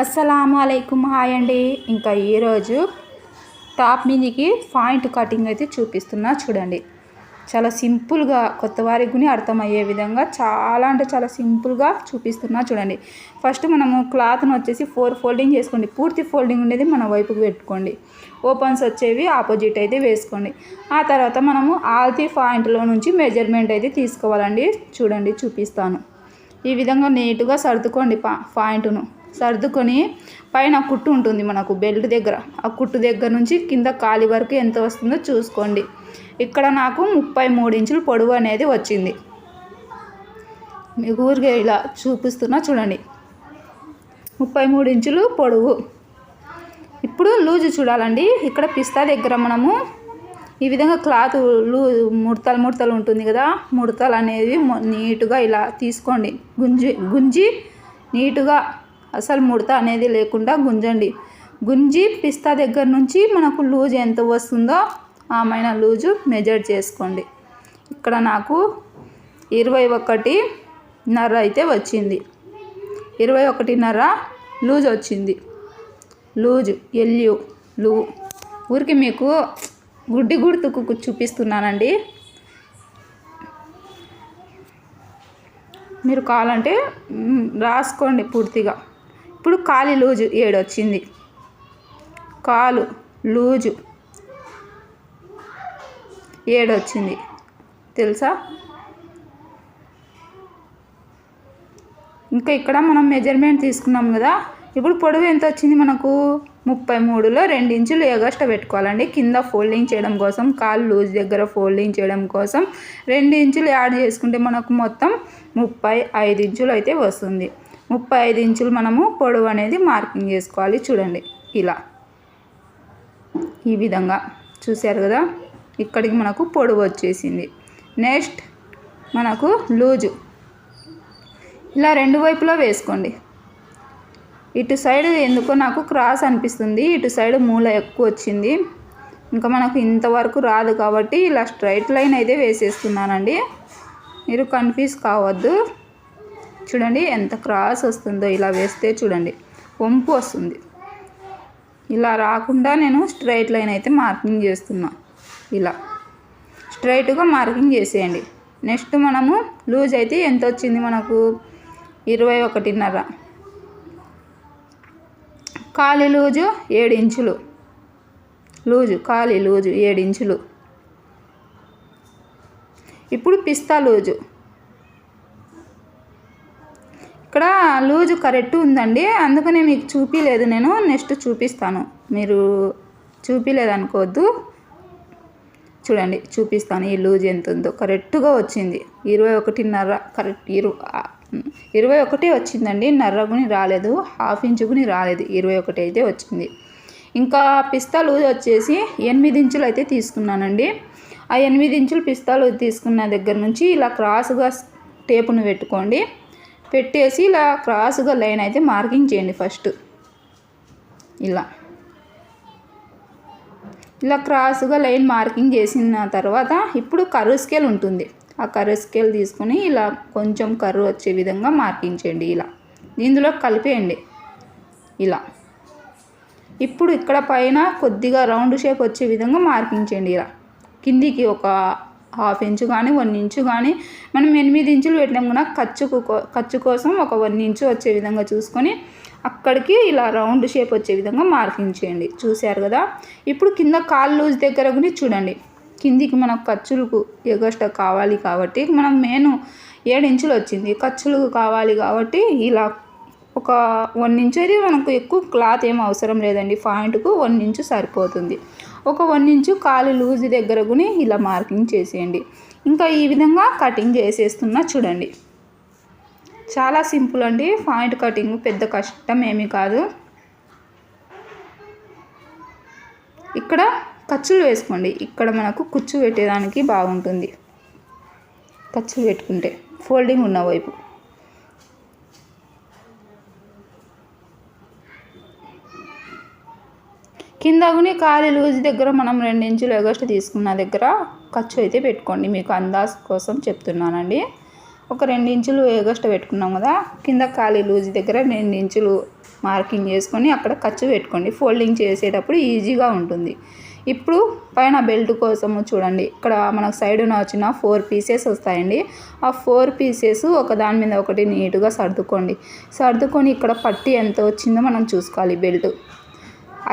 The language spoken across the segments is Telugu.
అస్సలాము అయికుమ్ హాయ్ అండి. ఇంకా ఈరోజు టాప్ మీదికి పాయింట్ కటింగ్ అయితే చూపిస్తున్నా చూడండి. చాలా సింపుల్గా కొత్త వారికి కూడా అర్థమయ్యే విధంగా చాలా అంటే చాలా సింపుల్గా చూపిస్తున్నా చూడండి. ఫస్ట్ మనము క్లాత్ను వచ్చేసి ఫోర్ ఫోల్డింగ్ చేసుకోండి. పూర్తి ఫోల్డింగ్ ఉండేది మన వైపుకి పెట్టుకోండి. ఓపెన్స్ వచ్చేవి ఆపోజిట్ అయితే వేసుకోండి. ఆ తర్వాత మనము ఆల్తీ పాయింట్లో నుంచి మెజర్మెంట్ అయితే తీసుకోవాలండి. చూడండి చూపిస్తాను. ఈ విధంగా నీట్గా సర్దుకోండి పా పాయింట్ను. సర్దుకొని పైన కుట్టు ఉంటుంది మనకు బెల్ట్ దగ్గర. ఆ కుట్టు దగ్గర నుంచి కింద కాలి వరకు ఎంత వస్తుందో చూసుకోండి. ఇక్కడ నాకు ముప్పై మూడు ఇంచులు పొడవు అనేది వచ్చింది. మీకు ఊరికే ఇలా చూపిస్తున్నా చూడండి. ముప్పై మూడు ఇంచులు పొడవు. ఇప్పుడు లూజు చూడాలండి. ఇక్కడ పిస్తా దగ్గర మనము ఈ విధంగా క్లాత్ లూ ముడతలు ముడతలు ఉంటుంది కదా ముడతలు అనేవి నీటుగా ఇలా తీసుకోండి. గుంజి గుంజి నీటుగా అసలు ముడత అనేది లేకుండా గుంజండి. గుంజి పిస్తా దగ్గర నుంచి మనకు లూజ్ ఎంత వస్తుందో ఆమైన లూజు మెజర్ చేసుకోండి. ఇక్కడ నాకు ఇరవై ఒకటి నర్ర అయితే వచ్చింది. ఇరవై ఒకటిన్నర లూజ్ వచ్చింది. Loose ఎల్యు U. ఊరికి మీకు గుడ్డి గుర్తుకు చూపిస్తున్నానండి. మీరు కావాలంటే రాసుకోండి పూర్తిగా. ఇప్పుడు కాలి లూజు ఏడు వచ్చింది కాలు లూజు ఏడు వచ్చింది తెలుసా? ఇంకా ఇక్కడ మనం మెజర్మెంట్ తీసుకున్నాం కదా. ఇప్పుడు పొడవు ఎంత వచ్చింది మనకు? ముప్పై మూడులో రెండు ఇంచులు ఎగస్ట పెట్టుకోవాలండి. కింద ఫోల్డింగ్ చేయడం కోసం కాలు లూజ్ దగ్గర ఫోల్డింగ్ చేయడం కోసం రెండు ఇంచులు యాడ్ చేసుకుంటే మనకు మొత్తం ముప్పై ఐదు ఇంచులు అయితే వస్తుంది. ముప్పై ఐదు ఇంచులు మనము పొడవు అనేది మార్కింగ్ చేసుకోవాలి. చూడండి ఇలా. ఈ విధంగా చూశారు కదా? ఇక్కడికి మనకు పొడవు వచ్చేసింది. నెక్స్ట్ మనకు లూజు. ఇలా రెండు వైపులా వేసుకోండి. ఇటు సైడ్ ఎందుకో నాకు క్రాస్ అనిపిస్తుంది. ఇటు సైడ్ మూల ఎక్కువ వచ్చింది. ఇంకా మనకు ఇంతవరకు రాదు కాబట్టి ఇలా స్ట్రైట్ లైన్ అయితే వేసేస్తున్నానండి. మీరు కన్ఫ్యూజ్ కావద్దు. చూడండి ఎంత క్రాస్ వస్తుందో ఇలా వేస్తే చూడండి వంపు వస్తుంది. ఇలా రాకుండా నేను స్ట్రైట్ లైన్ అయితే మార్కింగ్ చేస్తున్నా ఇలా. స్ట్రైట్గా మార్కింగ్ చేసేయండి. నెక్స్ట్ మనము లూజ్ అయితే ఎంత వచ్చింది మనకు? ఇరవై ఒకటిన్నర. ఖాళీ లూజు ఏడు ఇంచులు. లూజు ఖాళీ లూజు ఏడు ఇంచులు. ఇప్పుడు పిస్తా లూజు. ఇక్కడ లూజు కరెక్ట్ ఉందండి. అందుకనే మీకు చూపించలేదు నేను. నెక్స్ట్ చూపిస్తాను. మీరు చూపించలేదు అనుకోవద్దు. చూడండి చూపిస్తాను ఈ లూజ్ ఎంత ఉందో. కరెక్ట్గా వచ్చింది. ఇరవై ఒకటిన్నర కరెక్ట్ ఇరు ఇరవై ఒకటి వచ్చిందండి. నర్రగుని రాలేదు. హాఫ్ ఇంచుకుని రాలేదు. ఇరవై ఒకటి అయితే వచ్చింది. ఇంకా పిస్తా లూజ్ వచ్చేసి ఎనిమిది ఇంచులు అయితే తీసుకున్నానండి. ఆ ఎనిమిది ఇంచులు పిస్తా లూజ్ తీసుకున్న దగ్గర నుంచి ఇలా క్రాస్గా టేపును పెట్టుకోండి. పెట్టేసి ఇలా క్రాస్గా లైన్ అయితే మార్కింగ్ చేయండి ఫస్ట్. ఇలా. ఇలా క్రాస్గా లైన్ మార్కింగ్ చేసిన తర్వాత ఇప్పుడు కర్వ్ స్కేల్ ఉంటుంది. ఆ కర్వ్ స్కేల్ తీసుకొని ఇలా కొంచెం కర్వ్ వచ్చే విధంగా మార్కింగ్ చేయండి ఇలా. ఇందులో కలిపేయండి. ఇలా. ఇప్పుడు ఇక్కడ పైన కొద్దిగా రౌండ్ షేప్ వచ్చే విధంగా మార్కింగ్ చేయండి ఇలా. కిందికి ఒక హాఫ్ ఇంచు కానీ వన్ ఇంచు కానీ మనం ఎనిమిది ఇంచులు పెట్టినాం కూడా ఖర్చుకు ఖర్చు కోసం ఒక వన్ ఇంచు వచ్చే విధంగా చూసుకొని అక్కడికి ఇలా రౌండ్ షేప్ వచ్చే విధంగా మార్కింగ్ చేయండి. చూశారు కదా? ఇప్పుడు కింద కాల్ లూజ్ దగ్గర కూడా చూడండి. కిందికి మనకు ఖర్చులకు ఎగస్ట్రా కావాలి కాబట్టి మనం మెయిన్ ఏడు ఇంచులు వచ్చింది. ఖర్చులకు కావాలి కాబట్టి ఇలా ఒక వన్ ఇంచు అయితే మనకు ఎక్కువ క్లాత్ ఏం అవసరం లేదండి. పాయింట్కు వన్ ఇంచు సరిపోతుంది. ఒక వన్ ఇంచు కాలు లూజ్ దగ్గర కూడా ఇలా మార్కింగ్ చేసేయండి. ఇంకా ఈ విధంగా కటింగ్ చేసేస్తున్నా చూడండి. చాలా సింపుల్ అండి. పాయింట్ కటింగ్ పెద్ద కష్టం ఏమీ కాదు. ఇక్కడ ఖర్చులు వేసుకోండి. ఇక్కడ మనకు కుచ్చు పెట్టేదానికి బాగుంటుంది. ఖర్చులు పెట్టుకుంటే. ఫోల్డింగ్ ఉన్న వైపు. కింద కూడా ఖాళీ లూజ్ దగ్గర మనం రెండు ఇంచులు ఎగస్ట్ తీసుకున్న దగ్గర ఖర్చు అయితే పెట్టుకోండి. మీకు అందాజ్ కోసం చెప్తున్నానండి. ఒక రెండు ఇంచులు ఎగస్ట్ పెట్టుకున్నాం కదా కింద ఖాళీ లూజ్ దగ్గర రెండు ఇంచులు మార్కింగ్ చేసుకొని అక్కడ ఖర్చు పెట్టుకోండి. ఫోల్డింగ్ చేసేటప్పుడు ఈజీగా ఉంటుంది. ఇప్పుడు పైన బెల్ట్ కోసము చూడండి. ఇక్కడ మనకు సైడున వచ్చిన ఫోర్ పీసెస్ వస్తాయండి. ఆ ఫోర్ పీసెస్ ఒక దాని మీద ఒకటి నీట్గా సర్దుకోండి. సర్దుకొని ఇక్కడ పట్టి ఎంత వచ్చిందో మనం చూసుకోవాలి బెల్ట్.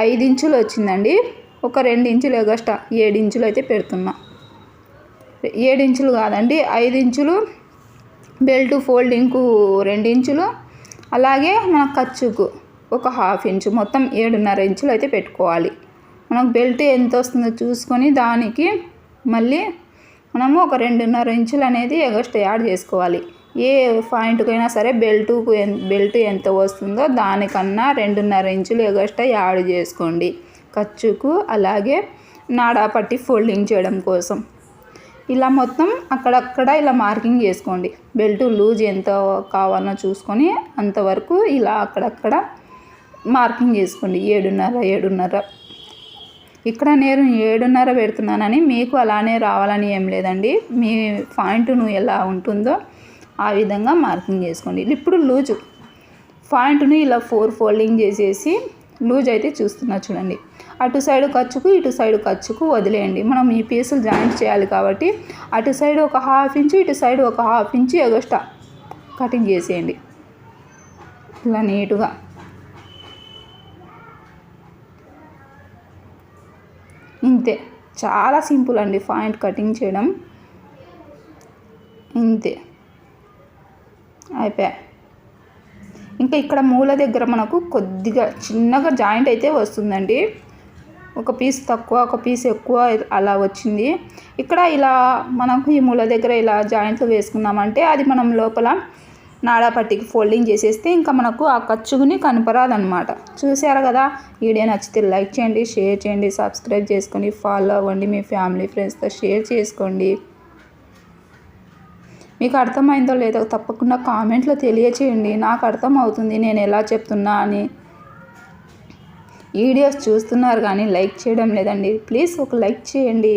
ఐదు ఇంచులు వచ్చిందండి ఒక రెండు ఇంచులు ఎగస్ట్రా ఏడు ఇంచులు అయితే పెడుతున్నా. ఏడు ఇంచులు కాదండి ఐదు ఇంచులు బెల్ట్ ఫోల్డింగ్కు రెండు ఇంచులు అలాగే మన ఖర్చుకు ఒక హాఫ్ ఇంచు మొత్తం ఏడున్నర ఇంచులు అయితే పెట్టుకోవాలి. మనకు బెల్ట్ ఎంత వస్తుందో చూసుకొని దానికి మళ్ళీ మనము ఒక రెండున్నర ఇంచులు అనేది ఎగస్ట్రా యాడ్ చేసుకోవాలి. ఏ పాయింట్కైనా సరే బెల్టుకు బెల్ట్ ఎంత వస్తుందో దానికన్నా రెండున్నర ఇంచులు ఎగస్ట్రా యాడ్ చేసుకోండి. ఖర్చుకు అలాగే నాడా పట్టి ఫోల్డింగ్ చేయడం కోసం. ఇలా మొత్తం అక్కడక్కడ ఇలా మార్కింగ్ చేసుకోండి. బెల్ట్ లూజ్ ఎంత కావాలో చూసుకొని అంతవరకు ఇలా అక్కడక్కడ మార్కింగ్ చేసుకోండి. ఏడున్నర ఏడున్నర. ఇక్కడ నేను ఏడున్నర పెడుతున్నానని మీకు అలానే రావాలని ఏం లేదండి. మీ పాయింట్ను ఎలా ఉంటుందో ఆ విధంగా మార్కింగ్ చేసుకోండి. ఇప్పుడు లూజు. పాయింట్ని ఇలా ఫోర్ ఫోల్డింగ్ చేసేసి లూజ్ అయితే చూస్తున్నా చూడండి. అటు సైడ్ ఖర్చుకు ఇటు సైడ్ ఖర్చుకు వదిలేయండి. మనం ఈ పీసులు జాయింట్ చేయాలి కాబట్టి అటు సైడ్ ఒక హాఫ్ ఇంచు ఇటు సైడ్ ఒక హాఫ్ ఇంచు ఎగస్ట్రా కటింగ్ చేసేయండి. ఇలా నీట్గా. ఇంతే. చాలా సింపుల్ అండి పాయింట్ కటింగ్ చేయడం. ఇంతే. అయిపోయా. ఇంకా ఇక్కడ మూల దగ్గర మనకు కొద్దిగా చిన్నగా జాయింట్ అయితే వస్తుందండి. ఒక పీస్ తక్కువ ఒక పీస్ ఎక్కువ అలా వచ్చింది. ఇక్కడ ఇలా మనకు ఈ మూల దగ్గర ఇలా జాయింట్లు వేసుకున్నామంటే అది మనం లోపల నాడాపట్టికి ఫోల్డింగ్ చేసేస్తే ఇంకా మనకు ఆ ఖర్చుని కనపరాదనమాట చూసారు కదా? వీడియో నచ్చితే లైక్ చేయండి షేర్ చేయండి సబ్స్క్రైబ్ చేసుకొని ఫాలో అవ్వండి. మీ ఫ్యామిలీ ఫ్రెండ్స్తో షేర్ చేసుకోండి. మీకు అర్థమైందో లేదో తప్పకుండా కామెంట్లో తెలియచేయండి. నాకు అర్థం అవుతుంది నేను ఎలా చెప్తున్నా అని. వీడియోస్ చూస్తున్నారు కానీ లైక్ చేయడం లేదండి. ప్లీజ్ ఒక లైక్ చేయండి.